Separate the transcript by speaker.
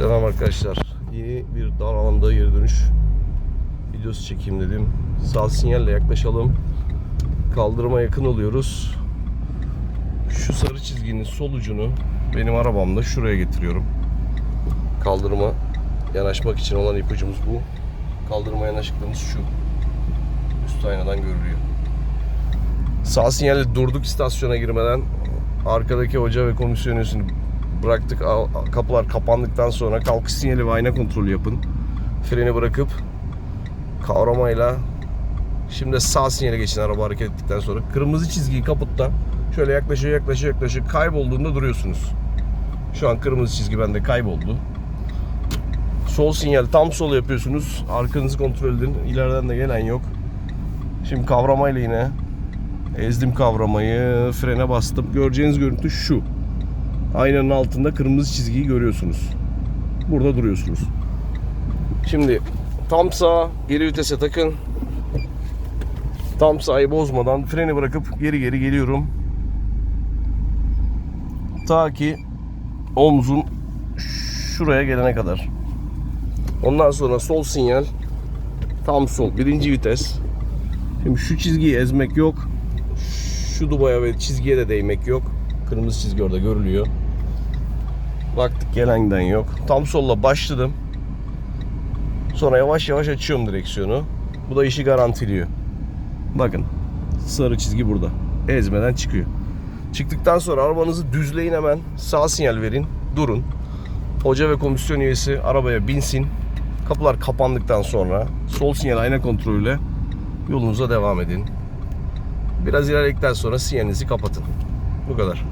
Speaker 1: Selam arkadaşlar. Yeni bir dar alanda geri dönüş videosu çekeyim dedim. Sağ sinyalle yaklaşalım. Kaldırıma yakın oluyoruz. Şu sarı çizginin sol ucunu benim arabamda şuraya getiriyorum. Kaldırıma yanaşmak için olan ipucumuz bu. Kaldırıma yanaşıklığımız şu. Üst aynadan görülüyor. Sağ sinyalle durduk istasyona girmeden arkadaki hoca ve komisyon bıraktık. Kapılar kapandıktan sonra kalkış sinyali ve ayna kontrolü yapın. Freni bırakıp kavramayla şimdi sağ sinyale geçin araba hareket ettikten sonra. Kırmızı çizgiyi kaputta şöyle yaklaşıyor yaklaşıyor yaklaşıyor kaybolduğunda duruyorsunuz. Şu an kırmızı çizgi bende kayboldu. Sol sinyal tam sol yapıyorsunuz. Arkanızı kontrol edin. İleriden de gelen yok. Şimdi kavramayla yine ezdim kavramayı. Frene bastım. Göreceğiniz görüntü şu. Aynanın altında kırmızı çizgiyi görüyorsunuz. Burada duruyorsunuz. Şimdi tam sağ geri vitese takın. Tam sağı bozmadan freni bırakıp geri geri geliyorum. Ta ki omzum şuraya gelene kadar. Ondan sonra sol sinyal tam sol birinci vites. Şimdi şu çizgiyi ezmek yok. Şu dubaya ve çizgiye de değmek yok. Kırmızı çizgi orada görülüyor. Baktık gelen giden yok. Tam solla başladım. Sonra yavaş yavaş açıyorum direksiyonu. Bu da işi garantiliyor. Bakın sarı çizgi burada. Ezmeden çıkıyor. Çıktıktan sonra arabanızı düzleyin hemen. Sağ sinyal verin. Durun. Hoca ve komisyon üyesi arabaya binsin. Kapılar kapandıktan sonra sol sinyal ayna kontrolüyle yolunuza devam edin. Biraz ilerledikten sonra sinyalinizi kapatın. Bu kadar.